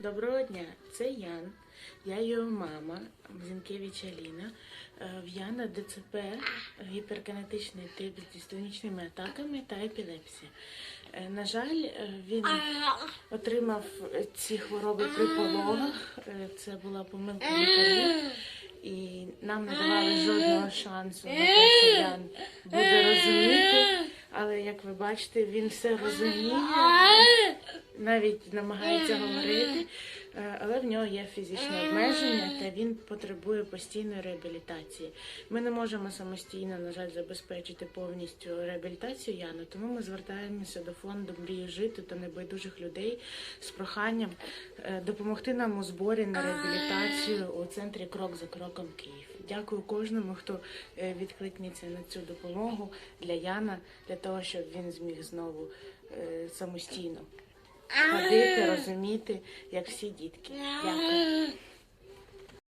Доброго дня, це Ян. Я його мама, Зінкевич Аліна. Е, В Яна ДЦП, гіперкінетичний тип з дистонічними атаками та епілепсія. Е, На жаль, е, він отримав ці хвороби при пологах. Це була помилка лікарів. І нам не давали жодного шансу на те, що Ян буде розуміти. Але як ви бачите, він все розуміє, навіть намагається говорити, е, але в нього є фізичне обмеження та він потребує постійної реабілітації. Ми не можемо самостійно, на жаль, забезпечити повністю реабілітацію Яну, тому ми звертаємося до фонду Мрію жити та небайдужих людей з проханням е, допомогти нам у зборі на реабілітацію у центрі Крок за кроком Київ. Дякую кожному, хто е, відкликнеться на цю допомогу для Яна, для того, щоб він зміг знову самостійно ходити, розуміти, як всі дітки. Дякую.